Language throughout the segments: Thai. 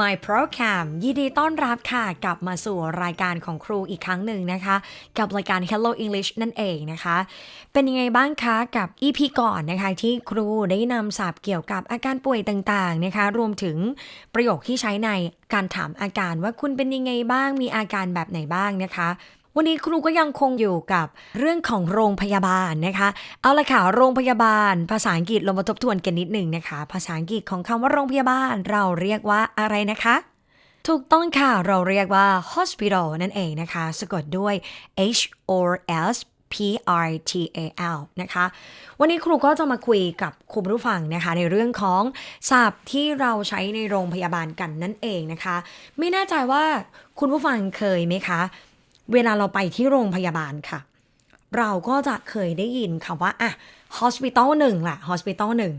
My Program ยินดีต้อนรับค่ะ กลับมาสู่รายการของครูอีกครั้งหนึ่งนะคะ กับรายการ Hello English นั่นเองนะคะ เป็นยังไงบ้างคะกับ EP ก่อนนะคะ ที่ครูได้นำศัพท์เกี่ยวกับอาการป่วยต่างๆนะคะ รวมถึงประโยคที่ใช้ในการถามอาการว่าคุณเป็นยังไงบ้างมีอาการแบบไหนบ้างนะคะ วันนี้ครูก็ยังคงอยู่กับเรื่องของโรงพยาบาลนะคะ เอาละค่ะ โรงพยาบาล ภาษาอังกฤษเรามาทบทวนกันนิดหนึ่งนะคะ ภาษาอังกฤษของคำว่าโรงพยาบาลเราเรียกว่าอะไรนะคะ ถูกต้องค่ะ เราเรียกว่า hospital นั่นเองนะคะ สะกดด้วย H O S P R T A L นะคะ วันนี้ครูก็จะมาคุยกับคุณผู้ฟังนะคะ ในเรื่องของศัพท์ที่เราใช้ในโรงพยาบาลกันนั่นเองนะคะ ไม่แน่ใจว่าคุณผู้ฟังเคยไหมคะ เวลาเราไปที่โรงพยาบาลค่ะ เราก็จะเคยได้ยินคำว่าอะ hospital หนึ่งแหละ hospital หนึ่ง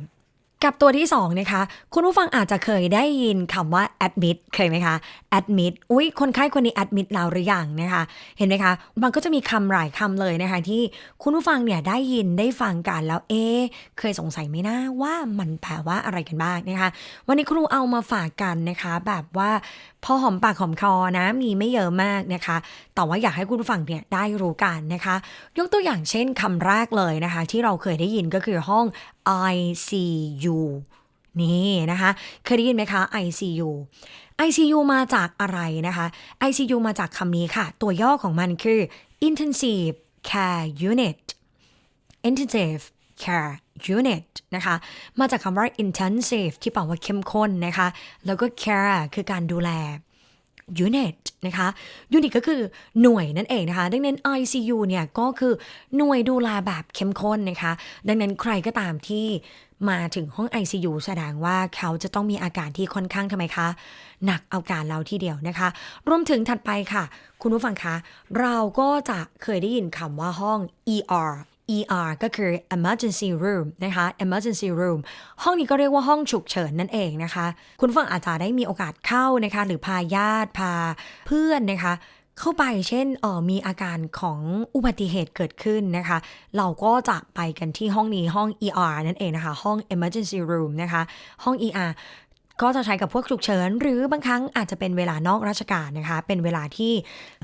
กับตัวที่2นะคะคุณผู้ฟังอาจจะเคยได้ยินคำว่า admit เคยไหมคะ admit อุ้ยคนไข้คนนี้ admit แล้วหรือยังนะคะ เห็นไหมคะ มันก็จะมีคำหลายคำเลยนะคะ ที่คุณผู้ฟังเนี่ยได้ยินได้ฟังกันแล้วเอ๊เคยสงสัยไหมนะว่ามันแปลว่าอะไรกันบ้างนะคะ วันนี้ครูเอามาฝากกันนะคะ แบบว่าพอหอมปากหอมคอนะ มีไม่เยอะมากนะคะ แต่ว่าอยากให้คุณผู้ฟังเนี่ยได้รู้กันนะคะ ยกตัวอย่างเช่นคำแรกเลยนะคะ ที่เราเคยได้ยินก็คือห้อง ICU นี่นะคะ เคยได้ยินไหมคะ ICU ICU มาจากอะไรนะคะ ICU มาจากคำนี้ค่ะ ตัวย่อของมันคือ Intensive Care Unit intensive care unit นะคะ มาจากคำว่า intensive ที่แปลว่าเข้มข้นนะคะ แล้วก็ care คือการดูแล unit นะคะ unit ก็คือหน่วยนั่นเองนะคะ ดังนั้น ICU เนี่ยก็คือหน่วยดูแลแบบเข้มข้นนะคะ ดังนั้นใครก็ตามที่มาถึงห้อง ICU แสดงว่าเขาจะต้องมีอาการที่ค่อนข้างทำไมคะ หนักเอาการเราทีเดียวนะคะ รวมถึงถัดไปค่ะ คุณผู้ฟังคะ เราก็จะเคยได้ยินคำว่าห้อง ER ER ก็คือ emergency room นะคะ emergency room ห้องนี้ก็เรียกว่าห้องฉุกเฉินนั่นเองนะคะ คุณฟังอาจจะได้มีโอกาสเข้านะคะ หรือพาญาติพาเพื่อนนะคะเข้าไปเช่นเออมีอาการของอุบัติเหตุเกิดขึ้นนะคะ เราก็จะไปกันที่ห้องนี้ห้อง ER นั่นเองนะคะ ห้อง emergency room นะคะ ห้อง ER ก็จะใช้กับพวกฉุกเฉิน หรือบางครั้งอาจจะเป็นเวลานอกราชการนะคะ เป็นเวลาที่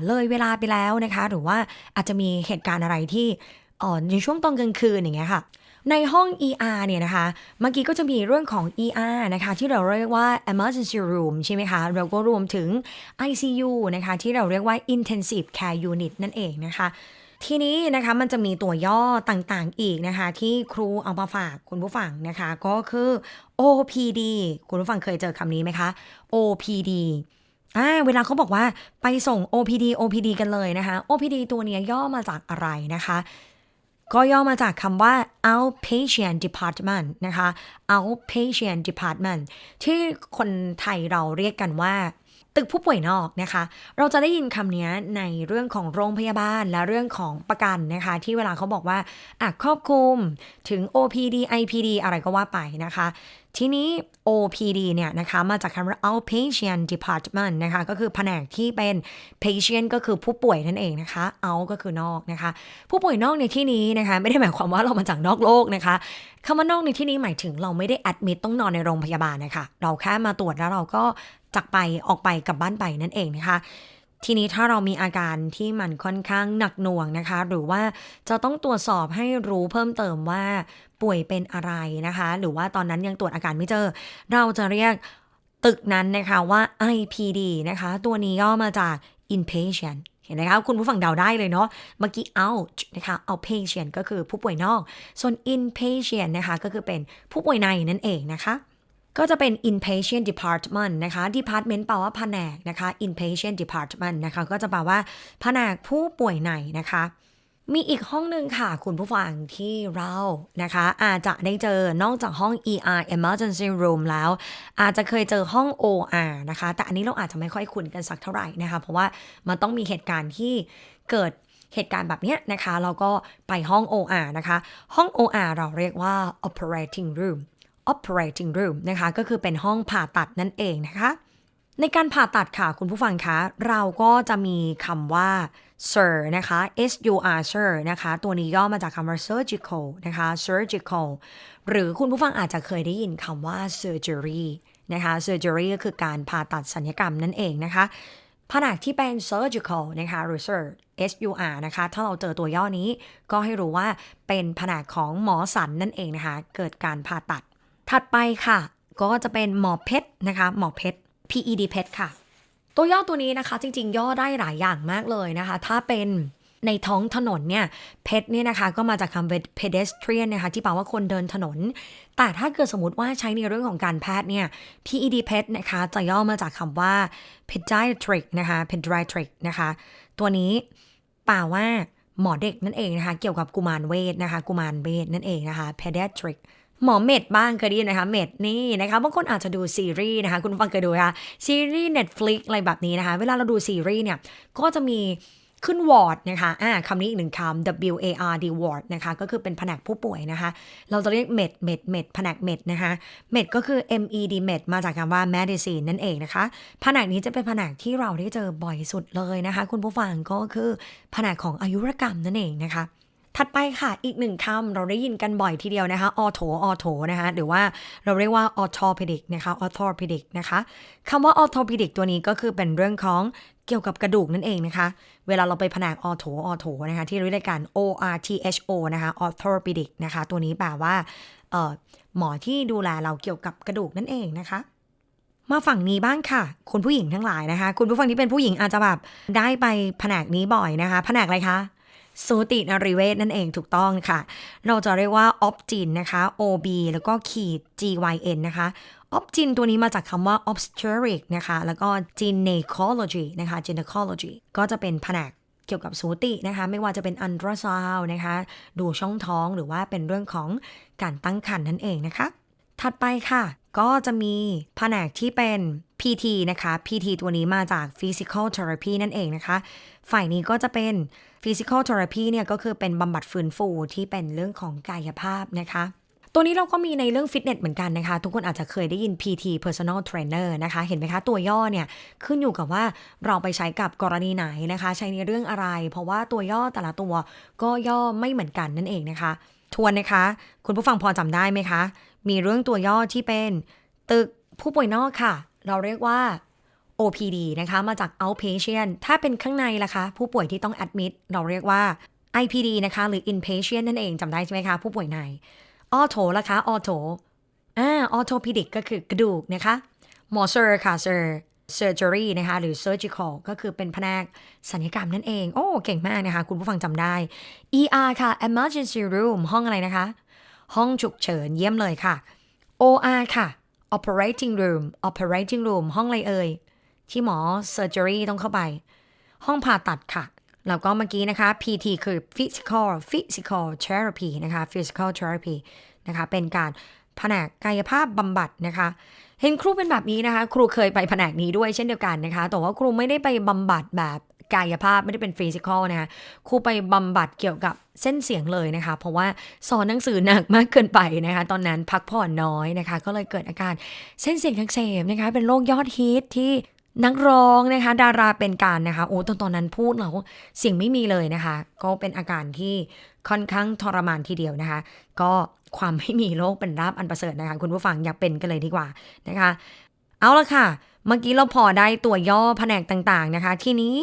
เลยเวลาไปแล้วนะคะ หรือว่าอาจจะมีเหตุการณ์อะไรที่ ออนในช่วงตอนกลางคืนอย่างเงี้ยค่ะ ในห้อง ER เนี่ยนะคะ เมื่อกี้ก็จะมีเรื่องของ ER นะคะ ที่เราเรียกว่า emergency room ใช่ไหมคะ เราก็รวมถึง ICU นะคะ ที่เราเรียกว่า intensive care unit นั่นเองนะคะทีนี้นะคะมันจะมีตัวย่อต่างๆอีกนะคะ ที่ครูเอามาฝากคุณผู้ฟังนะคะ ก็คือ OPD คุณผู้ฟังเคยเจอคำนี้ไหมคะ OPD อ่าเวลาเขาบอกว่าไปส่ง OPD OPD กันเลยนะคะ OPD ตัวเนี้ยย่อมาจากอะไรนะคะ ก็ย่อมาจากคำว่า outpatient department นะคะ outpatient department ที่คนไทยเราเรียกกันว่า ตึกผู้ป่วยนอกนะคะ เราจะได้ยินคำนี้ในเรื่องของโรงพยาบาลและเรื่องของประกันนะคะ ที่เวลาเขาบอกว่าอะครอบคลุมถึง OPD IPD อะไรก็ว่าไปนะคะ ทีนี้ OPD เนี่ยนะคะ มาจากคำว่า outpatient department นะคะ ก็คือแผนกที่เป็น patient ก็คือผู้ป่วยนั่นเองนะคะ out ก็คือนอกนะคะ ผู้ป่วยนอกในที่นี้นะคะ ไม่ได้หมายความว่าเรามาจากนอกโลกนะคะคำว่านอกในที่นี้หมายถึงเราไม่ได้ admit ต้องนอนในโรงพยาบาลนะคะ เราแค่มาตรวจแล้วเราก็ จากไปออกไปกลับบ้านไปนั่นเองนะคะ ทีนี้ถ้าเรามีอาการที่มันค่อนข้างหนักหน่วงนะคะ หรือว่าจะต้องตรวจสอบให้รู้เพิ่มเติมว่าป่วยเป็นอะไรนะคะ หรือว่าตอนนั้นยังตรวจอาการไม่เจอ เราจะเรียกตึกนั้นนะคะว่า IPD นะคะ ตัวนี้ย่อมาจาก inpatient เห็นไหมคะคุณผู้ฟังเดาได้เลยเนาะเมื่อกี้ out นะคะ outpatient ก็คือผู้ป่วยนอก ส่วน inpatient นะคะก็คือเป็นผู้ป่วยในนั่นเองนะคะ ก็จะเป็น inpatient department นะคะ department แปลว่าแผนกนะคะ inpatient department นะคะก็จะแปลว่าแผนกผู้ป่วยในนะคะ มีอีกห้องหนึ่งค่ะ คุณผู้ฟังที่เรานะคะ อาจจะได้เจอนอกจากห้อง ER emergency room แล้ว อาจจะเคยเจอห้อง OR นะคะ แต่อันนี้เราอาจจะไม่ค่อยคุ้นกันสักเท่าไหร่นะคะ เพราะว่ามันต้องมีเหตุการณ์ที่เกิดเหตุการณ์แบบนี้นะคะ เราก็ไปห้อง OR นะคะ ห้อง OR เราเรียกว่า operating room operating room นะคะ ก็คือเป็นห้องผ่าตัดนั่นเองนะคะ ในการผ่าตัดค่ะคุณผู้ฟังคะ เราก็จะมีคำว่า sur นะคะ s u r sur นะคะ ตัวนี้ย่อมาจากคำว่า surgical นะคะ surgical หรือคุณผู้ฟังอาจจะเคยได้ยินคำว่า surgery นะคะ surgery ก็คือการผ่าตัดสัญญกรรมนั่นเองนะคะผนักที่เป็น surgical นะคะ research SUR นะคะ ถ้าเราเจอตัวย่อนี้ก็ให้รู้ว่าเป็นผนักของหมอสันนั่นเองนะคะ เกิดการผ่าตัด ถัดไปค่ะ ก็จะเป็นหมอเพชรนะคะ หมอเพชร PED เพชรค่ะ ตัวย่อตัวนี้นะคะ จริง ๆ ย่อได้หลายอย่างมากเลยนะคะ ถ้าเป็นในท้องถนนเนี่ยเพชรเนี่ยนะคะก็มาจากคำ pedestrian นะคะที่แปลว่าคนเดินถนน แต่ถ้าเกิดสมมติว่าใช้ในเรื่องของการแพทย์เนี่ย PED เพชรนะคะจะย่อมาจากคำว่า pediatric นะคะ pediatric นะคะ ตัวนี้แปลว่าหมอเด็กนั่นเองนะคะ เกี่ยวกับกุมารเวทนะคะ กุมารเวทนั่นเองนะคะ pediatric หมอเม็ดบ้างเคยได้ยินไหมคะเม็ดนี่นะคะบางคนอาจจะดูซีรีส์นะคะคุณฟังเคยดูคะซีรีส์ Netflix อะไรแบบนี้นะคะ เวลาเราดูซีรีส์เนี่ยก็จะมีขึ้นวอร์ดนะคะอ่าคำนี้อีกหนึ่งคำ W A R D ward นะคะ ก็คือเป็นแผนกผู้ป่วยนะคะ เราจะเรียกเม็ดเม็ดเม็ดแผนกเม็ดนะคะ เม็ดก็คือ M E D med มาจากคำว่า medicine นั่นเองนะคะ แผนกนี้จะเป็นแผนกที่เราได้เจอบ่อยสุดเลยนะคะ คุณผู้ฟังก็คือแผนกของอายุรกรรมนั่นเองนะคะ ถัดไปค่ะอีกหนึ่งคำเราได้ยินกันบ่อยทีเดียวนะคะออโถออโถนะคะหรือว่าเราเรียกว่า orthopedic นะคะ orthopedic นะคะคำว่า orthopedic ตัวนี้ก็คือเป็นเรื่องของเกี่ยวกับกระดูกนั่นเองนะคะ เวลาเราไปแผนกออโถออโถนะคะที่เรียกกัน O R T H O นะคะ orthopedic นะคะ ตัวนี้แปลว่าหมอที่ดูแลเราเกี่ยวกับกระดูกนั่นเองนะคะมาฝั่งนี้บ้างค่ะ คุณผู้หญิงทั้งหลายนะคะ คุณผู้ฟังที่เป็นผู้หญิงอาจจะแบบได้ไปแผนกนี้บ่อยนะคะ แผนกอะไรคะ สูตินรีเวชนั่นเองถูกต้องค่ะ เราจะเรียกว่า opgyn นนะคะ ob แล้วก็ขีด gyn นะคะ opgyn ตัวนี้มาจากคำว่า obstetric นะคะ แล้วก็ gynecology นะคะ gynecology ก็จะเป็นแผนกเกี่ยวกับสูตินะคะ ไม่ว่าจะเป็น ultrasound นะคะ ดูช่องท้องหรือว่าเป็นเรื่องของการตั้งครรภ์นั่นเองนะคะ ถัดไปค่ะ ก็จะมีแผนกที่เป็น PT นะคะ PT ตัวนี้มาจาก Physical Therapy นั่นเองนะคะ ฝ่ายนี้ก็จะเป็น Physical Therapy เนี่ยก็คือเป็นบำบัดฟื้นฟูที่เป็นเรื่องของกายภาพนะคะตัวนี้เราก็มีในเรื่องฟิตเนสเหมือนกันนะคะ ทุกคนอาจจะเคยได้ยิน PT Personal Trainer นะคะ เห็นไหมคะตัวย่อเนี่ย ขึ้นอยู่กับว่าเราไปใช้กับกรณีไหนนะคะ ใช้ในเรื่องอะไร เพราะว่าตัวย่อแต่ละตัวก็ย่อไม่เหมือนกันนั่นเองนะคะ ทวนนะคะ คุณผู้ฟังพอจำได้ไหมคะ มีเรื่องตัวย่อที่เป็น ตึกผู้ป่วยนอกค่ะ เราเรียกว่า OPD นะคะ มาจาก outpatient ถ้าเป็นข้างในล่ะคะ ผู้ป่วยที่ต้อง admit เราเรียกว่า IPD นะคะ หรือ inpatient นั่นเองจำได้ใช่ไหมคะ ผู้ป่วยในออโถล่ะคะออโถอ่า orthopedic ก็คือกระดูกนะคะหมอเซอร์ค่ะเซอร์ surgery นะคะ หรือ surgical ก็คือเป็นแผนกศัลยกรรมนั่นเอง โอ้ เก่งมากนะคะ คุณผู้ฟังจำได้ ER ค่ะ emergency room ห้องอะไรนะคะ ห้องฉุกเฉินเยี่ยมเลยค่ะ OR ค่ะ operating room operating room ห้องอะไรเอ่ย ที่หมอ surgery ต้องเข้าไป ห้องผ่าตัดค่ะ แล้วก็เมื่อกี้นะคะ PT คือ physical physical therapy นะคะ physical therapy นะคะ เป็นการแผนกกายภาพบำบัดนะคะ เห็นครูเป็นแบบนี้นะคะ ครูเคยไปแผนกนี้ด้วยเช่นเดียวกันนะคะ แต่ว่าครูไม่ได้ไปบำบัดแบบ กายภาพไม่ได้เป็นฟิสิกอลนะคะครูไปบำบัดเกี่ยวกับเส้นเสียงเลยนะคะ เพราะว่าสอนหนังสือหนักมากเกินไปนะคะ ตอนนั้นพักผ่อนน้อยนะคะ ก็เลยเกิดอาการเส้นเสียงอักเสบนะคะ เป็นโรคยอดฮิตที่นักร้องนะคะ ดาราเป็นการนะคะโอ้ตอนตอนนั้นพูดแล้วเสียงไม่มีเลยนะคะ ก็เป็นอาการที่ค่อนข้างทรมานทีเดียวนะคะ ก็ความไม่มีโรคเป็นราบอันประเสริฐนะคะ คุณผู้ฟังอยากเป็นกันเลยดีกว่านะคะ เอาละค่ะ เมื่อกี้เราพอได้ตัวย่อแผนกต่างๆนะคะ ทีนี้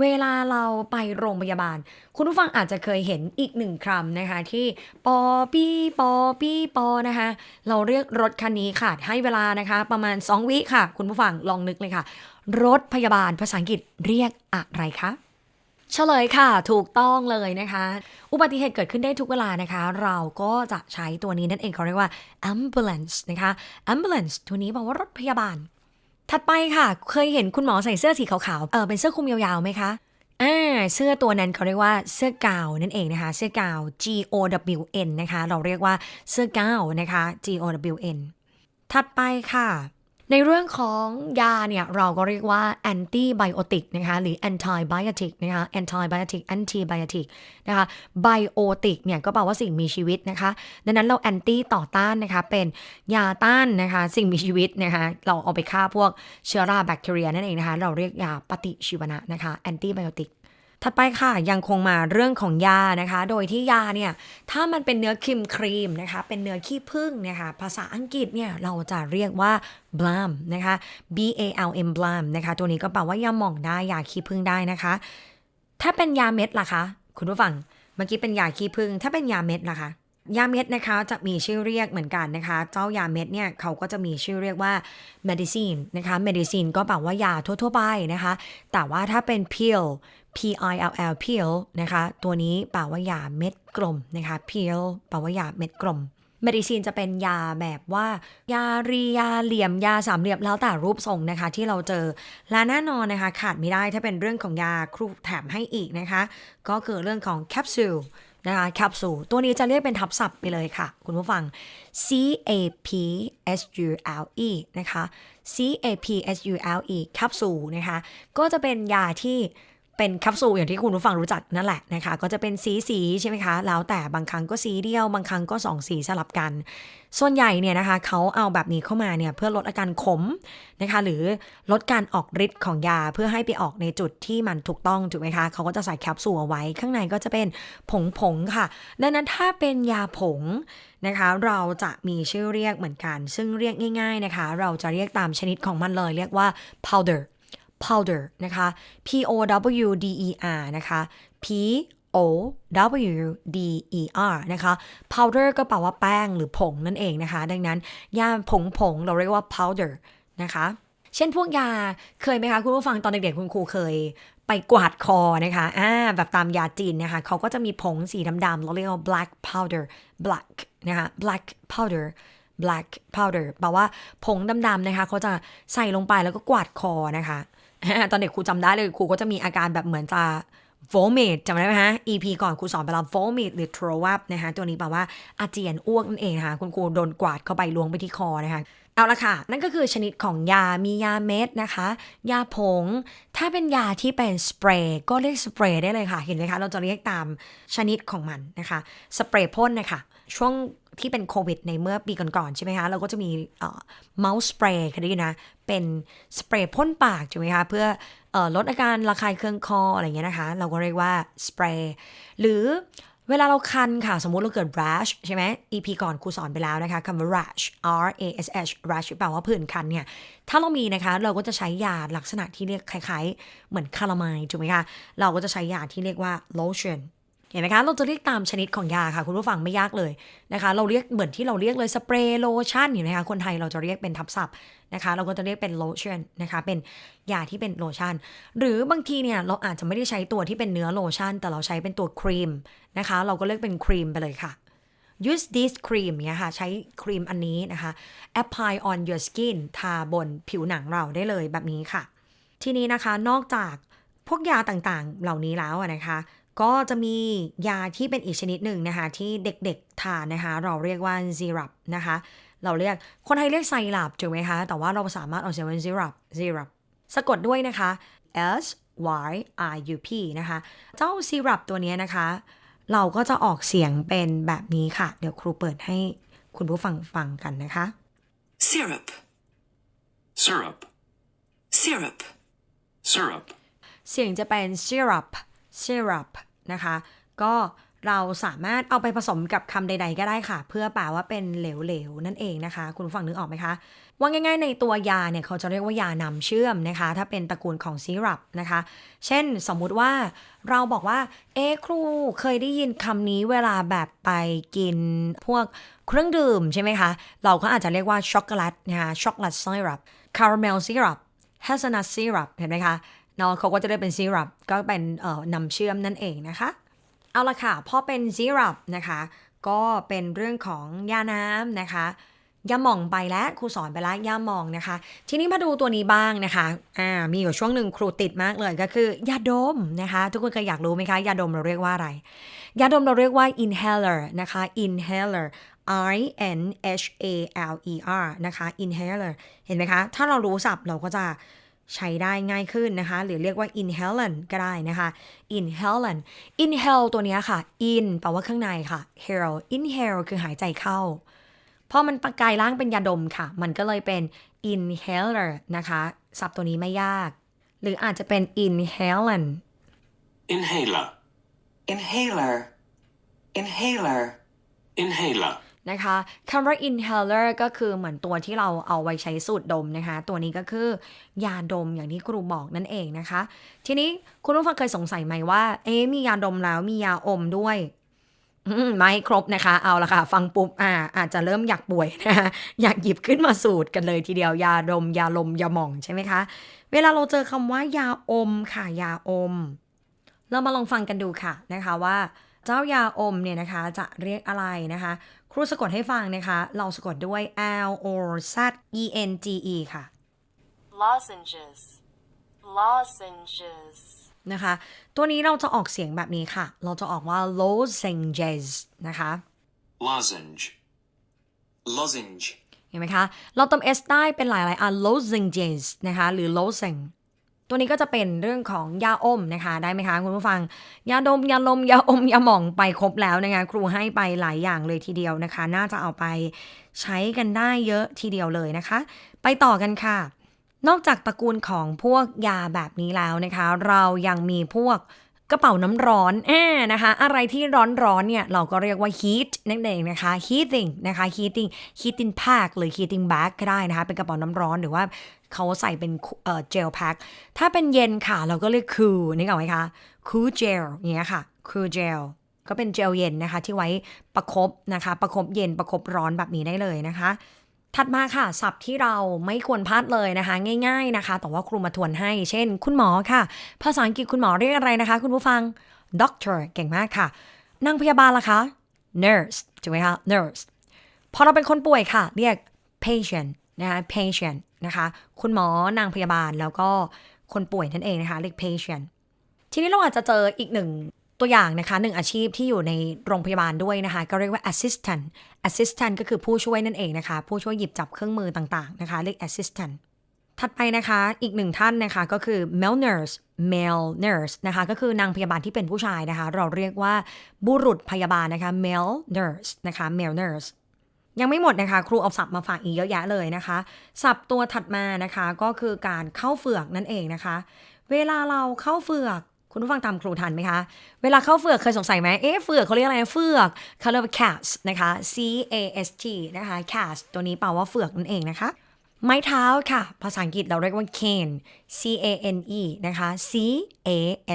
เวลาเราไปโรงพยาบาล คุณผู้ฟังอาจจะเคยเห็นอีกหนึ่งคำนะคะ ที่ปอปี้ปอปี้ปอนะคะ เราเรียกรถคันนี้ค่ะ ให้เวลานะคะ ประมาณ 2 วิค่ะ คุณผู้ฟังลองนึกเลยค่ะ รถพยาบาลภาษาอังกฤษเรียกอะไรคะเฉลยค่ะ ถูกต้องเลยนะคะ อุบัติเหตุเกิดขึ้นได้ทุกเวลานะคะ เราก็จะใช้ตัวนี้นั่นเองเขาเรียกว่า ambulance นะคะ ambulance ตัวนี้แปลว่ารถพยาบาล ถัดไปค่ะ เคยเห็นคุณหมอใส่เสื้อสีขาวๆ เออเป็นเสื้อคลุมยาวๆไหมคะอ่าเสื้อตัวนั้นเขาเรียกว่าเสื้อกาวนั่นเองนะคะ เสื้อกาว G O W N นะคะ เราเรียกว่าเสื้อกาวนะคะ G O W N ถัดไปค่ะ ในเรื่องของยาเนี่ย เราก็เรียกว่า antibiotic นะคะ หรือ antibiotic นะคะ antibiotic antibiotic นะคะ biotic เนี่ย ก็แปลว่าสิ่งมีชีวิตนะคะ ดังนั้นเรา anti ต่อต้านนะคะ เป็นยาต้านนะคะ สิ่งมีชีวิตนะคะ เราเอาไปฆ่าพวกเชื้อราแบคทีเรียนั่นเองนะคะ เราเรียกยาปฏิชีวนะนะคะ antibiotic ถัดไปค่ะยังคงมาเรื่องของยานะคะ โดยที่ยาเนี่ยถ้ามันเป็นเนื้อครีมครีมนะคะ เป็นเนื้อขี้ผึ้งนะคะภาษาอังกฤษเนี่ยเราจะเรียกว่า balm นะคะ B A L M balm นะคะ ตัวนี้ก็แปลว่ายาหม่องได้ยาขี้ผึ้งได้นะคะ ถ้าเป็นยาเม็ดล่ะคะ คุณผู้ฟังเมื่อกี้เป็นยาขี้ผึ้งถ้าเป็นยาเม็ดล่ะคะ ยาเม็ดนะคะจะมีชื่อเรียกเหมือนกันนะคะ เจ้ายาเม็ดเนี่ยเขาก็จะมีชื่อเรียกว่า medicine นะคะ medicine ก็แปลว่ายาทั่ว ๆ ไปนะคะ แต่ว่าถ้าเป็น pill P I L L pill นะคะ ตัวนี้แปลว่ายาเม็ดกลมนะคะ pill แปลว่ายาเม็ดกลม medicine จะเป็นยาแบบว่า ยารียาเหลี่ยมยาสามเหลี่ยมแล้วแต่รูปทรงนะคะ ที่เราเจอและแน่นอนนะคะ ขาดไม่ได้ถ้าเป็นเรื่องของยาครูแถมให้อีกนะคะ ก็คือเรื่องของแคปซูล นะคะแคปซูลตัวนี้จะเรียกเป็นทับศัพท์ไปเลยค่ะ คุณผู้ฟัง C A P S U L E นะคะ C A P S U L E แคปซูลนะคะ ก็จะเป็นยาที่ เป็นแคปซูลอย่างที่คุณผู้ฟังรู้จักนั่นแหละนะคะ ก็จะเป็นสีสีใช่ไหมคะ แล้วแต่บางครั้งก็สีเดียว บางครั้งก็สองสีสลับกัน ส่วนใหญ่เนี่ยนะคะเขาเอาแบบนี้เข้ามาเนี่ยเพื่อลดอาการขมนะคะ หรือลดการออกฤทธิ์ของยาเพื่อให้ไปออกในจุดที่มันถูกต้องถูกไหมคะเขาก็จะใส่แคปซูลเอาไว้ ข้างในก็จะเป็นผงผงๆค่ะ ดังนั้นถ้าเป็นยาผงนะคะ เราจะมีชื่อเรียกเหมือนกัน ซึ่งเรียกง่าย ๆนะคะ เราจะเรียกตามชนิดของมันเลย เรียกว่า powder powder นะคะ P O W D E R นะคะ P O W D E R นะคะ powder ก็แปลว่าแป้งหรือผงนั่นเองนะคะ ดังนั้นยาผงผงๆเราเรียกว่า powder นะคะเช่นพวกยาเคยไหมคะ คุณผู้ฟังตอนเด็กๆคุณครูเคยไปกวาดคอนะคะอ่าแบบตามยาจีนนะคะเขาก็จะมีผงสีดำๆเราเรียกว่า black powder black นะคะ black powder black powder แปลว่าผงดำๆนะคะเขาจะใส่ลงไปแล้วก็กวาดคอนะคะ ตอนเด็กครูจำได้เลยครูก็จะมีอาการแบบเหมือนจะ vomit จำได้ไหมฮะ EP ก่อนครูสอนไปแล้ว vomit หรือ throw up นะคะตัวนี้แปลว่าอาเจียนอ้วกนั่นเองนะคะคุณครูโดนกวาดเข้าไปล้วงไปที่คอนะคะเอาละค่ะ นั่นก็คือชนิดของยามียาเม็ดนะคะ ยาผง ถ้าเป็นยาที่เป็นสเปรย์ก็เรียกสเปรย์ได้เลยค่ะ เห็นไหมคะ เราจะเรียกตามชนิดของมันนะคะ สเปรย์พ่นนะคะ ช่วงที่เป็นโควิดในเมื่อปีก่อนๆใช่ไหมคะ เราก็จะมีเมาส์สเปรย์ค่ะดีนะ เป็นสเปรย์พ่นปากใช่ไหมคะ เพื่ออลดอาการระคายเคืองคออะไรเงี้ยนะคะ เราก็เรียกว่าสเปรย์หรือเวลาเราคันค่ะ สมมุติเราเกิด rash ใช่ไหม EP ก่อนครูสอนไปแล้วนะคะคำว่า rash R A S H rash แปลว่าผื่นคันเนี่ย ถ้าเรามีนะคะ เราก็จะใช้ยาลักษณะที่เรียกคล้ายๆ เหมือนคาราไมล์ถูกไหมคะ เราก็จะใช้ยาที่เรียกว่า lotion เห็นไหมคะเราจะเรียกตามชนิดของยาค่ะ คุณผู้ฟังไม่ยากเลยนะคะ เราเรียกเหมือนที่เราเรียกเลยสเปรย์โลชั่นเห็นไหมคะคนไทยเราจะเรียกเป็นทับศัพท์นะคะ เราก็จะเรียกเป็นโลชั่นนะคะเป็นยาที่เป็นโลชั่น หรือบางทีเนี่ยเราอาจจะไม่ได้ใช้ตัวที่เป็นเนื้อโลชั่น แต่เราใช้เป็นตัวครีมนะคะ เราก็เรียกเป็นครีมไปเลยค่ะ use this cream เนี่ยค่ะ ใช้ครีมอันนี้นะคะ apply on your skin ทาบนผิวหนังเราได้เลยแบบนี้ค่ะ ทีนี้นะคะนอกจากพวกยาต่างๆเหล่านี้แล้วนะคะ ก็จะมียาที่เป็นอีกชนิดหนึ่งนะคะ ที่เด็กๆทานนะคะ เราเรียกว่า syrup นะคะ เราเรียกคนไทยเรียกไซรัปถูกไหมคะ แต่ว่าเราสามารถเอาเสียงเป็น syrup syrup สะกดด้วยนะคะ S Y R U P นะคะ เจ้า syrup ตัวเนี้ยนะคะ เราก็จะออกเสียงเป็นแบบนี้ค่ะ เดี๋ยวครูเปิดให้คุณผู้ฟังฟังกันนะคะ syrup, syrup, syrup, syrup, เสียงจะเป็น syrup syrup นะคะ ก็เราสามารถเอาไปผสมกับคำใด ๆ ก็ได้ค่ะ เพื่อแปลว่าเป็นเหลวๆนั่นเองนะคะ คุณผู้ฟังนึกออกไหมคะว่าง่าย ๆ ในตัวยาเนี่ยเขาจะเรียกว่ายานำเชื่อมนะคะ ถ้าเป็นตระกูลของซีรัปนะคะ เช่นสมมุติว่าเราบอกว่า เอ๊ครูเคยได้ยินคำนี้เวลาแบบไปกินพวกเครื่องดื่มใช่ไหมคะ เราก็อาจจะเรียกว่าช็อกโกแลตนะคะช็อกโกแลตซีรัปคาราเมลซีรัป hazelnut syrup เห็นไหมคะ เนาะเขาก็จะได้เป็นซีรัปก็เป็นเอ่อนำเชื่อมนั่นเองนะคะ เอาละค่ะพอเป็นซีรัปนะคะ ก็เป็นเรื่องของยาน้ำนะคะยาหม่องไปแล้วครูสอนไปแล้วยาหม่องนะคะ ทีนี้มาดูตัวนี้บ้างนะคะอ่ามีอยู่ช่วงหนึ่งครูติดมากเลยก็คือยาดมนะคะ ทุกคนเคยอยากรู้ไหมคะยาดมเราเรียกว่าอะไรยาดมเราเรียกว่า inhaler นะคะ inhaler I N H A L E R นะคะ inhaler เห็นไหมคะ ถ้าเรารู้ศัพท์เราก็จะ ใช้ได้ง่ายขึ้นนะคะ หรือเรียกว่า inhalant ก็ได้นะคะ inhalant inhale ตัวเนี้ยค่ะ in แปลว่าข้างในค่ะ hale inhale คือหายใจเข้าพอมันปกายร่างเป็นยาดมค่ะ มันก็เลยเป็น inhaler นะคะศัพท์ตัวนี้ไม่ยาก หรืออาจจะเป็น inhalant inhaler, inhaler, inhaler, inhaler, นะคะคำว่า inhaler ก็คือเหมือนตัวที่เราเอาไว้ใช้สูดดมนะคะ ตัวนี้ก็คือยาดมอย่างที่ครูบอกนั่นเองนะคะ ทีนี้คุณผู้ฟังเคยสงสัยไหมว่า เอ๊มียาดมแล้วมียาอมด้วยไม่ครบนะคะ เอาละค่ะ ฟังปุ๊บอ่า อาจจะเริ่มอยากป่วยนะคะอยากหยิบขึ้นมาสูดกันเลยทีเดียวยาดม ยาลม ยาหม่องใช่ไหมคะ เวลาเราเจอคำว่ายาอมค่ะ ยาอม เรามาลองฟังกันดูค่ะนะคะว่า เจ้ายาอมเนี่ยนะคะจะเรียกอะไรนะคะ ครูสะกดให้ฟังนะคะเราสะกดด้วย L O Z E N G E ค่ะ lozenges, lozenges, นะคะ ตัวนี้เราจะออกเสียงแบบนี้ค่ะ เราจะออกว่า lozenges นะคะ lozenge, lozenge, เห็นไหมคะ เราเติม s ได้เป็นหลายๆอัน lozenges นะคะ หรือ lozenge ตัวนี้ก็จะเป็นเรื่องของยาอมนะคะ ได้ไหมคะคุณผู้ฟัง ยาดมยาลมยาอมยาหม่องไปครบแล้วนะคะครูให้ไปหลายอย่างเลยทีเดียวนะคะ น่าจะเอาไปใช้กันได้เยอะทีเดียวเลยนะคะ ไปต่อกันค่ะ นอกจากตระกูลของพวกยาแบบนี้แล้วนะคะ เรายังมีพวก กระเป๋าน้ำร้อนแอนะคะ อะไรที่ร้อนๆเนี่ย เราก็เรียกว่า heat นั่นเองนะคะ heating นะคะ heating heating pack หรือ heating bag ก็ได้นะคะ เป็นกระเป๋าน้ำร้อนหรือว่าเขาใส่เป็นเอ่อ gel pack ถ้าเป็นเย็นค่ะ เราก็เรียก cool นี่กออกไหมคะ cool gel อย่างเงี้ยค่ะ cool gel ก็เป็นเจลเย็นนะคะ ที่ไว้ประคบนะคะ ประคบเย็นประคบร้อนแบบนี้ได้เลยนะคะ ถัดมาค่ะศัพท์ที่เราไม่ควรพลาดเลยนะคะ ง่าย ๆนะคะ แต่ว่าครูมาทวนให้ เช่น คุณหมอค่ะ ภาษาอังกฤษคุณหมอเรียกอะไรนะคะ คุณผู้ฟัง doctor เก่งมากค่ะนางพยาบาลล่ะคะ nurse ถูกไหมคะ nurse พอเราเป็นคนป่วยค่ะ เรียก patient นะคะ patient นะคะ คุณหมอนางพยาบาลแล้วก็คนป่วยนั่นเองนะคะ เรียก patient ทีนี้เราอาจจะเจออีกหนึ่ง ตัวอย่างนะคะหนึ่งอาชีพที่อยู่ในโรงพยาบาลด้วยนะคะ ก็เรียกว่า assistant assistant ก็คือผู้ช่วยนั่นเองนะคะ ผู้ช่วยหยิบจับเครื่องมือต่างๆนะคะ เรียก assistant ถัดไปนะคะอีกหนึ่งท่านนะคะก็คือ male nurse male nurse นะคะก็คือนางพยาบาลที่เป็นผู้ชายนะคะ เราเรียกว่าบุรุษพยาบาลนะคะ male nurse นะคะ male nurse ยังไม่หมดนะคะ ครูเอาศัพท์มาฝากอีกเยอะแยะเลยนะคะศัพท์ตัวถัดมานะคะก็คือการเข้าเฟือกนั่นเองนะคะ เวลาเราเข้าเฟือก คุณผู้ฟังตามครูทันไหมคะ เวลาเข้าเฟือกเคยสงสัยไหมเอ๊ะเฟือกเขาเรียกอะไรเฟือกเขาเรียกว่า cast นะคะ C A S T นะคะ cast ตัวนี้แปลว่าเฟือกนั่นเองนะคะ ไม้เท้าค่ะ ภาษาอังกฤษเราเรียกว่า cane C A N E นะคะ C A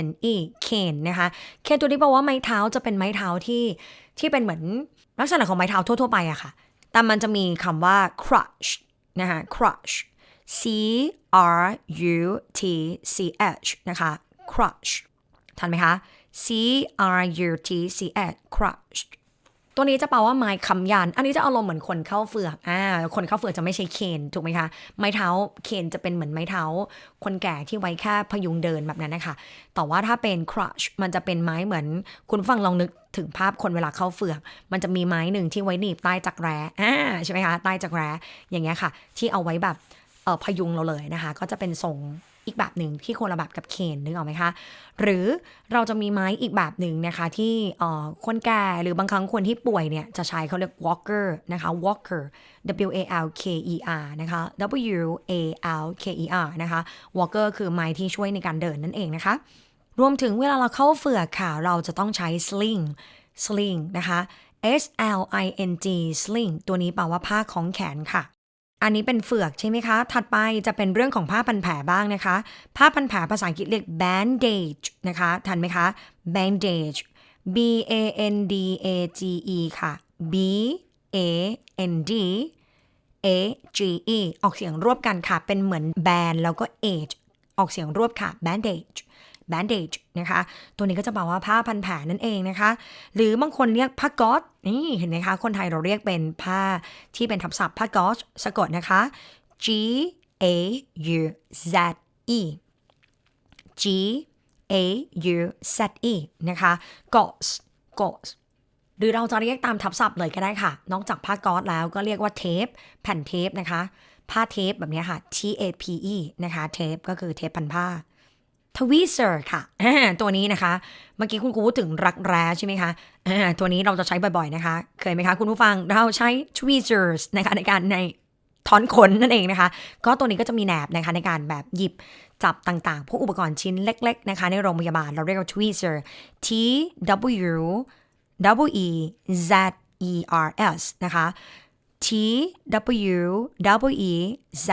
N E cane นะคะ cane ตัวนี้แปลว่าไม้เท้าจะเป็นไม้เท้าที่ที่เป็นเหมือนลักษณะของไม้เท้าทั่วๆไปอะค่ะ แต่มันจะมีคำว่า crush นะคะ crush C R U T C H นะคะ crush ทันไหมคะ C R U T C H crush ตัวนี้จะแปลว่าไม้คำยัน อันนี้จะอารมณ์เหมือนคนเข้าเฟือก อ่า คนเข้าเฟือกจะไม่ใช่เคนถูกไหมคะ ไม้เท้า เคนจะเป็นเหมือนไม้เท้า คนแก่ที่ไว้แค่พยุงเดินแบบนั้นนะคะ แต่ว่าถ้าเป็น crush มันจะเป็นไม้เหมือน คุณฟังลองนึกถึงภาพคนเวลาเข้าเฟือก มันจะมีไม้หนึ่งที่ไว้หนีบใต้จักรแร้ อ่า ใช่ไหมคะ ใต้จักรแร้ อย่างเงี้ยค่ะ ที่เอาไว้แบบ เออพยุงเราเลยนะคะ ก็จะเป็นทรง อีกแบบหนึ่งที่คนละแบบกับเคนนึกออกไหมคะ หรือเราจะมีไม้อีกแบบหนึ่งนะคะที่คนแก่หรือบางครั้งคนที่ป่วยเนี่ยจะใช้เขาเรียก walker นะคะ walker W A L K E R นะคะ W A L K E R นะคะ walker คือไม้ที่ช่วยในการเดินนั่นเองนะคะ รวมถึงเวลาเราเข้าเฟือกค่ะ เราจะต้องใช้ sling sling นะคะ S L I N G sling ตัวนี้แปลว่าผ้าของแขนค่ะ อันนี้เป็นเฟือกใช่ไหมคะ ถัดไปจะเป็นเรื่องของผ้าพันแผลบ้างนะคะ ผ้าพันแผลภาษาอังกฤษเรียก bandage นะคะ ทันไหมคะ bandage B A N D A G E ค่ะ B A N D A G E ออกเสียงรวบกันค่ะ เป็นเหมือน band แล้วก็ age ออกเสียงรวบค่ะ bandage bandage นะคะ ตัวนี้ก็จะแปลว่าผ้าพันแผลนั่นเองนะคะ หรือบางคนเรียกผ้าก๊อซนี่เห็นไหมคะ คนไทยเราเรียกเป็นผ้าที่เป็นทับศัพท์ผ้าก๊อซสะกดนะคะ G A U Z E G A U Z E นะคะ gauze gauze หรือเราจะเรียกตามทับศัพท์เลยก็ได้ค่ะ นอกจากผ้าก๊อซแล้วก็เรียกว่าเทป แผ่นเทปนะคะ ผ้าเทปแบบนี้ค่ะ T A P E นะคะ เทปก็คือเทปพันผ้า ทวีเซอร์ค่ะ ตัวนี้นะคะ เมื่อกี้คุณครูพูดถึงรักแร้ใช่ไหมคะ ตัวนี้เราจะใช้บ่อยๆนะคะ เคยไหมคะคุณผู้ฟัง เราใช้ tweezers นะคะในการในถอนขนนั่นเองนะคะ ก็ตัวนี้ก็จะมีแหนบนะคะในการแบบหยิบจับต่างๆ พวกอุปกรณ์ชิ้นเล็ก ๆ นะคะ ในโรงพยาบาลเราเรียกว่า tweezer T W W E Z E R S นะคะ T W W E Z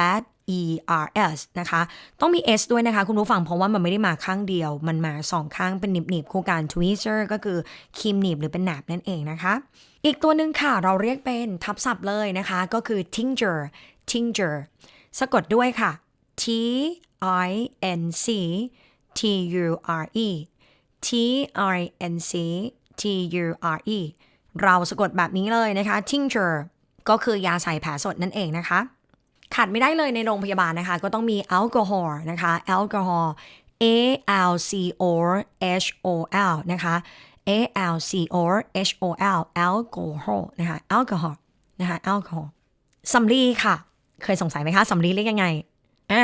E R S นะคะ ต้องมี S ด้วยนะคะ คุณผู้ฟังเพราะว่ามันไม่ได้มาข้างเดียว มันมาสองข้างเป็นหนีบๆคู่กัน tweezer ก็คือครีมหนีบหรือเป็นแหนบนั่นเองนะคะ อีกตัวหนึ่งค่ะเราเรียกเป็นทับศัพท์เลยนะคะ ก็คือ tincture tincture สะกดด้วยค่ะ T I N C T U R E T I N C T U R E เราสะกดแบบนี้เลยนะคะ tincture ก็คือยาใส่แผลสดนั่นเองนะคะ ขาดไม่ได้เลยในโรงพยาบาลนะคะ ก็ต้องมีแอลกอฮอล์นะคะแอลกอฮอล์ A L C O H O L นะคะ A L C O H O L แอลกอฮอล์นะคะแอลกอฮอล์นะคะแอลกอฮอล์สำลีค่ะ เคยสงสัยไหมคะสำลีเรียกยังไง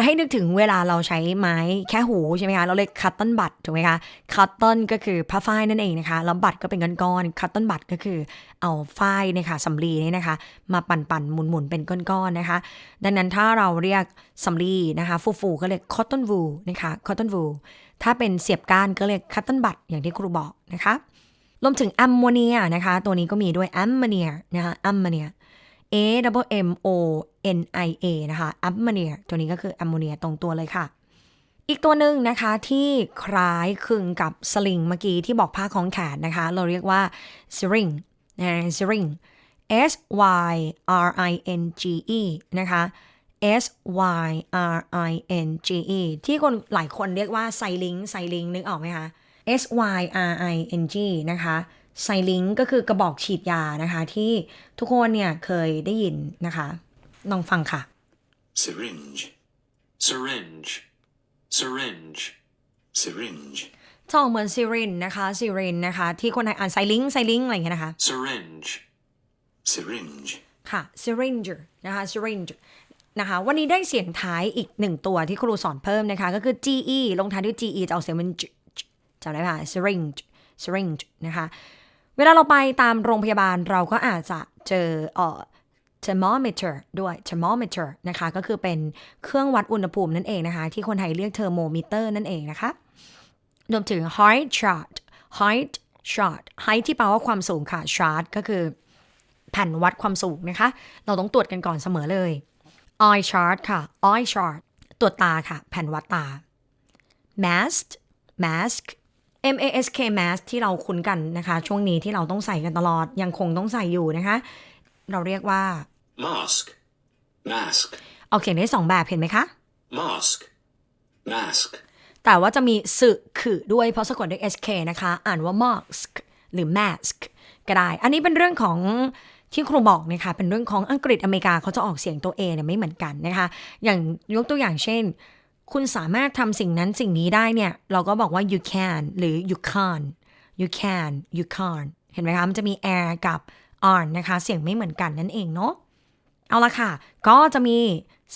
ให้นึกถึงเวลาเราใช้ไม้แค่หูใช่ไหมคะ เราเรียกคัตเติลบัตถูกไหมคะคัตเติลก็คือผ้าฝ้ายนั่นเองนะคะ แล้วบัตก็เป็นก้อนๆคัตเติลบัตก็คือเอาฝ้ายนี่ยค่ะสำลีนี่นะคะ มาปั่นๆหมุนๆเป็นก้อนๆนะคะ ดังนั้นถ้าเราเรียกสำลีนะคะฟูๆก็เรียก cotton wool นะคะ cotton wool ถ้าเป็นเสียบก้านก็เรียก cotton bud อย่างที่ครูบอกนะคะรวมถึงแอมโมเนียนะคะ ตัวนี้ก็มีด้วยแอมโมเนียนะคะแอมโมเนีย A W M O N I A นะคะแอมโมเนียตัวนี้ก็คือแอมโมเนียตรงตัวเลยค่ะ อีกตัวหนึ่งนะคะที่คล้ายคลึงกับสลิงเมื่อกี้ที่บอกผ้าของแขนนะคะ เราเรียกว่า sling นะ sling S Y R I N G E นะคะ S Y R I N G E ที่คนหลายคนเรียกว่าไซลิงไซลิงนึกออกไหมคะ S Y R I N G นะคะไซลิงก็คือกระบอกฉีดยานะคะ ที่ทุกคนเนี่ยเคยได้ยินนะคะ ลองฟังค่ะ syringe, syringe, syringe, syringe, จะออกเหมือนซิรินนะคะซิรินนะคะ ที่คนไทยอ่านไซลิงไซลิงอะไรอย่างเงี้ยนะคะ syringe, syringe, ค่ะ syringe นะคะ syringe นะคะ วันนี้ได้เสียงท้ายอีกหนึ่งตัวที่ครูสอนเพิ่มนะคะ ก็คือ ge ลงท้ายด้วย ge จะออกเสียงเป็น j จำได้ไหมคะ syringe syringe นะคะ เวลาเราไปตามโรงพยาบาลเราก็อาจจะเจอเอ่อ thermometer ด้วย thermometer นะคะ ก็คือเป็นเครื่องวัดอุณหภูมินั่นเองนะคะ ที่คนไทยเรียกเทอร์โมมิเตอร์นั่นเองนะคะรวมถึง height chart height chart height ที่แปลว่าความสูงค่ะ chart ก็คือแผ่นวัดความสูงนะคะ เราต้องตรวจกันก่อนเสมอเลย eye chart ค่ะ eye chart ตรวจตาค่ะ แผ่นวัดตา mask mask M A S K mask ที่เราคุ้นกันนะคะ ช่วงนี้ที่เราต้องใส่กันตลอดยังคงต้องใส่อยู่นะคะ เราเรียกว่า mask, mask, เอาเขียนได้สองแบบเห็นไหมคะ mask, mask, แต่ว่าจะมีสึคือด้วยเพราะสะกดด้วย sk นะคะ อ่านว่า mask หรือ mask ก็ได้ อันนี้เป็นเรื่องของที่ครูบอกนะคะ เป็นเรื่องของอังกฤษอเมริกาเขาจะออกเสียงตัว A เนี่ยไม่เหมือนกันนะคะ อย่างยกตัวอย่างเช่น คุณสามารถทำสิ่งนั้นสิ่งนี้ได้เนี่ย เราก็บอกว่า you can หรือ you can't you can you can't เห็นไหมคะ มันจะมี air กับ on นะคะ เสียงไม่เหมือนกันนั่นเองเนาะ เอาละค่ะ ก็จะมี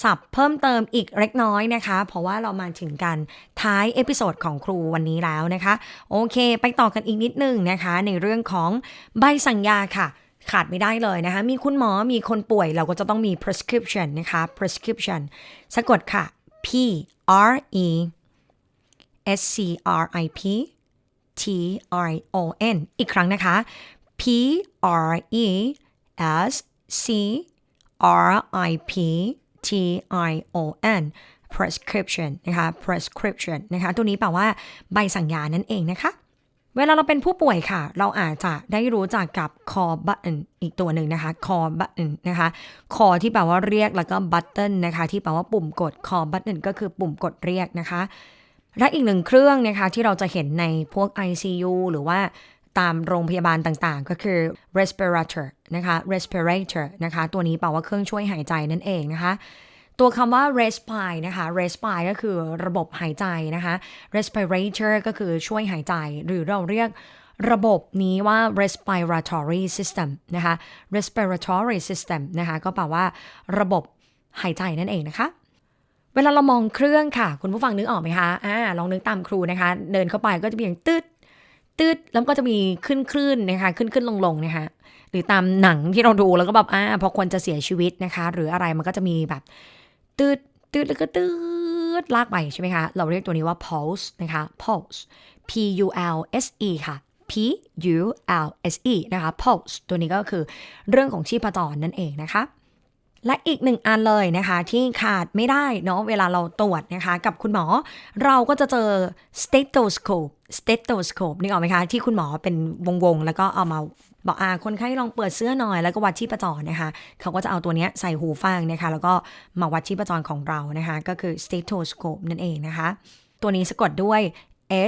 ศัพท์เพิ่มเติมอีกเล็กน้อยนะคะ เพราะว่าเรามาถึงกันท้ายเอพิโซดของครูวันนี้แล้วนะคะ โอเค ไปต่อกันอีกนิดนึงนะคะ ในเรื่องของใบสั่งยาค่ะ ขาดไม่ได้เลยนะคะ มีคุณหมอมีคนป่วยเราก็จะต้องมี prescription นะคะ prescription สะกดค่ะ P R E S C R I P T R O N อีกครั้งนะคะ P R E S C R I P T I O N prescription นะคะ prescription นะคะตัวนี้แปลว่าใบสั่งยานั่นเองนะคะ เวลาเราเป็นผู้ป่วยค่ะ เราอาจจะได้รู้จักกับ call button อีกตัวหนึ่งนะคะ call button นะคะ call ที่แปลว่าเรียกแล้วก็ button นะคะ ที่แปลว่าปุ่มกด call button ก็คือปุ่มกดเรียกนะคะและอีกหนึ่งเครื่องนะคะที่เราจะเห็นในพวก ICU หรือว่า ตามโรงพยาบาลต่างๆ ก็คือ respirator นะคะ respirator นะคะ ตัวนี้แปลว่าเครื่องช่วยหายใจนั่นเองนะคะ ตัวคำว่า respire นะคะ respire ก็คือระบบหายใจนะคะ respirator ก็คือช่วยหายใจ หรือเราเรียกระบบนี้ว่า respiratory system นะคะ respiratory system นะคะ ก็แปลว่าระบบหายใจนั่นเองนะคะเวลาเรามองเครื่องค่ะ คุณผู้ฟังนึกออกไหมคะอ่าลองนึกตามครูนะคะ เดินเข้าไปก็จะมีอย่างตืด ตืดแล้วก็จะมีขึ้นคลื่นนะคะขึ้นขึ้นลงลงนะคะหรือตามหนังที่เราดูแล้วก็แบบอ่าพอคนจะเสียชีวิตนะคะ หรืออะไรมันก็จะมีแบบตืดตืดแล้วก็ตืดลากไปใช่ไหมคะ เราเรียกตัวนี้ว่า pulse นะคะ pulse p u l s e ค่ะ p u l s e นะคะ pulse ตัวนี้ก็คือเรื่องของชีพจรนั่นเองนะคะ และอีกหนึ่งอันเลยนะคะ ที่ขาดไม่ได้เนาะเวลาเราตรวจนะคะ กับคุณหมอ เราก็จะเจอ stethoscope stethoscope นึกออกไหมคะ ที่คุณหมอเป็นวงๆ แล้วก็เอามาบอกอ่าคนไข้ลองเปิดเสื้อหน่อยแล้วก็วัดชีพจรนะคะ เขาก็จะเอาตัวนี้ใส่หูฟังนะคะ แล้วก็มาวัดชีพจรของเรานะคะ ก็คือ stethoscope นั่นเองนะคะ ตัวนี้สะกดด้วย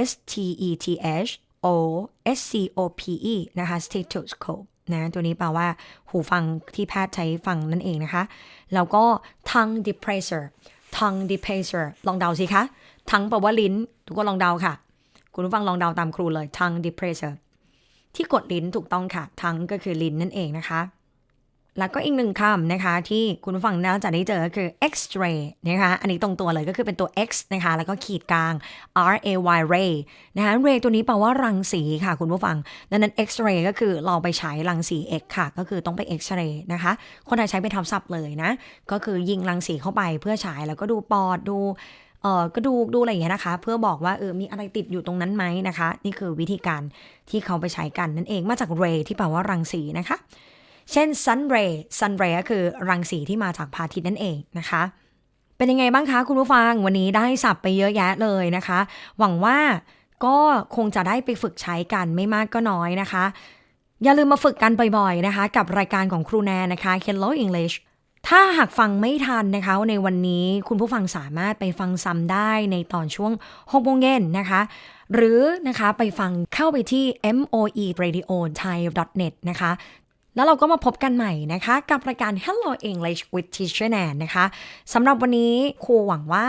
S T E T H O S C O P E นะคะ stethoscope นะตัวนี้แปลว่าหูฟังที่แพทย์ใช้ฟังนั่นเองนะคะ แล้วก็ tongue depressor tongue depressor ลองเดาสิคะ tongue แปลว่าลิ้น ทุกคนลองเดาค่ะ คุณผู้ฟังลองเดาตามครูเลย tongue depressor ที่กดลิ้นถูกต้องค่ะ tongue ก็คือลิ้นนั่นเองนะคะ แล้วก็อีกหนึ่งคำนะคะ ที่คุณผู้ฟังน่าจะได้เจอก็คือ X-ray นะคะ อันนี้ตรงตัวเลยก็คือเป็นตัว X นะคะ แล้วก็ขีดกลาง R A Y ray นะคะ ray ตัวนี้แปลว่ารังสีค่ะคุณผู้ฟัง ดังนั้น X-ray ก็คือเราไปฉายรังสี X ค่ะ ก็คือต้องไป X-ray นะคะ คนไทยใช้เป็นทับศัพท์เลยนะ ก็คือยิงรังสีเข้าไปเพื่อฉายแล้วก็ดูปอดดูเอ่อกระดูกดูอะไรอย่างเงี้ยนะคะ เพื่อบอกว่าเออมีอะไรติดอยู่ตรงนั้นไหมนะคะ นี่คือวิธีการที่เขาไปใช้กันนั่นเองมาจาก ray ที่แปลว่ารังสีนะคะ เช่น sun ray sun ray ก็คือรังสีที่มาจากพระอาทิตย์นั่นเองนะคะ เป็นยังไงบ้างคะคุณผู้ฟังวันนี้ได้สับไปเยอะแยะเลยนะคะ หวังว่าก็คงจะได้ไปฝึกใช้กันไม่มากก็น้อยนะคะ อย่าลืมมาฝึกกันบ่อยๆนะคะ กับรายการของครูแนนนะคะ Hello English ถ้าหากฟังไม่ทันนะคะ ในวันนี้คุณผู้ฟังสามารถไปฟังซ้ำได้ในตอนช่วง6โมงเย็นนะคะ หรือนะคะไปฟังเข้าไปที่ moe radio thai net นะคะ แล้วเราก็มาพบกันใหม่นะคะ กับรายการ Hello English with Teacher Nan นะคะสำหรับวันนี้ครูหวังว่า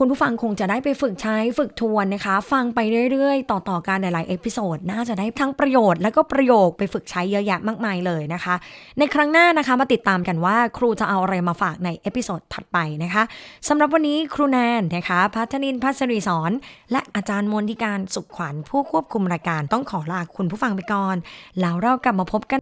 คุณผู้ฟังคงจะได้ไปฝึกใช้ฝึกทวนนะคะ ฟังไปเรื่อยๆ ต่อๆกันหลายๆเอพิโซดน่าจะได้ทั้งประโยชน์และก็ประโยคไปฝึกใช้เยอะแยะมากมายเลยนะคะ ในครั้งหน้านะคะมาติดตามกันว่าครูจะเอาอะไรมาฝากในเอพิโซดถัดไปนะคะสำหรับวันนี้ครูแนนนะคะพัฒนินพัชรีสอนและอาจารย์มนติการสุขขวัญผู้ควบคุมรายการต้องขอลาคุณผู้ฟังไปก่อน แล้วเรากลับมาพบกัน